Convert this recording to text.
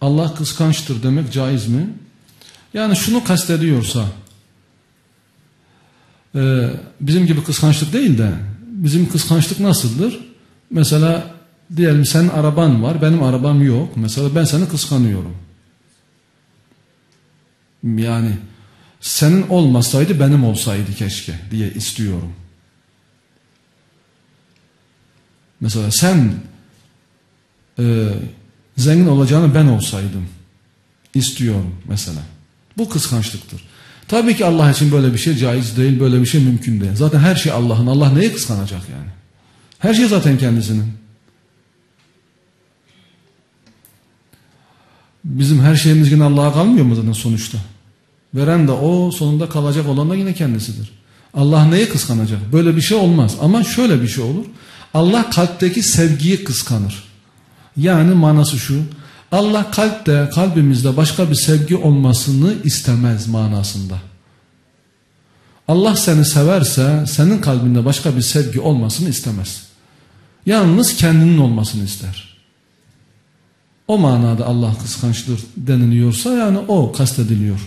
Allah kıskançtır demek caiz mi? Yani şunu kastediyorsa e, bizim gibi kıskançlık değil de bizim kıskançlık nasıldır? Mesela diyelim senin araban var benim arabam yok. Mesela ben seni kıskanıyorum. Yani senin olmasaydı benim olsaydı keşke diye istiyorum. Mesela sen e, zengin olacağını ben olsaydım istiyorum mesela. Bu kıskançlıktır. Tabii ki Allah için böyle bir şey caiz değil, böyle bir şey mümkün değil. Zaten her şey Allah'ın. Allah neyi kıskanacak yani? Her şey zaten kendisinin. Bizim her şeyimiz yine Allah'a kalmıyor mu zaten sonuçta? Veren de o, sonunda kalacak olan da yine kendisidir. Allah neyi kıskanacak? Böyle bir şey olmaz. Ama şöyle bir şey olur. Allah kalpteki sevgiyi kıskanır. Yani manası şu. Allah kalpte, kalbimizde başka bir sevgi olmasını istemez manasında. Allah seni severse senin kalbinde başka bir sevgi olmasını istemez. Yalnız kendinin olmasını ister. O manada Allah kıskançtır deniliyorsa yani o kastediliyor.